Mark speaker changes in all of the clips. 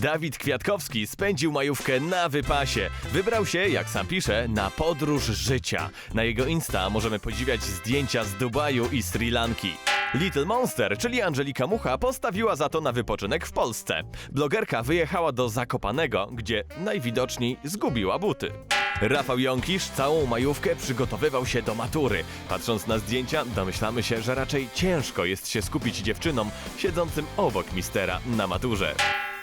Speaker 1: Dawid Kwiatkowski spędził majówkę na wypasie. Wybrał się, jak sam pisze, na podróż życia. Na jego Insta możemy podziwiać zdjęcia z Dubaju i Sri Lanki. Little Monster, czyli Angelika Mucha, postawiła za to na wypoczynek w Polsce. Blogerka wyjechała do Zakopanego, gdzie najwidoczniej zgubiła buty. Rafał Jąkisz całą majówkę przygotowywał się do matury. Patrząc na zdjęcia, domyślamy się, że raczej ciężko jest się skupić dziewczynom siedzącym obok mistera na maturze.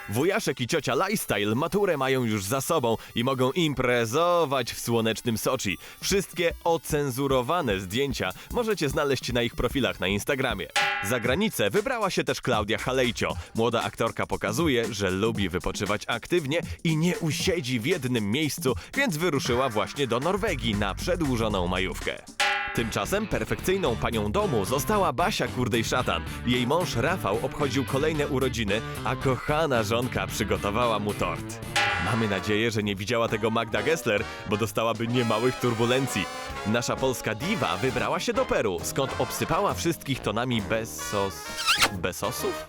Speaker 1: Wujaszek i ciocia Lifestyle maturę mają już za sobą i mogą imprezować w słonecznym Soczi. Wszystkie ocenzurowane zdjęcia możecie znaleźć na ich profilach na Instagramie. Za granicę wybrała się też Klaudia Halejcio. Młoda aktorka pokazuje, że lubi wypoczywać aktywnie i nie usiedzi w jednym miejscu, więc wyruszyła właśnie do Norwegii na przedłużoną majówkę. Tymczasem perfekcyjną panią domu została Basia Kurdej-Szatan. Jej mąż Rafał obchodził kolejne urodziny, a kochana żonka przygotowała mu tort. Mamy nadzieję, że nie widziała tego Magda Gessler, bo dostałaby niemałych turbulencji. Nasza polska diwa wybrała się do Peru, skąd obsypała wszystkich tonami besos... besosów?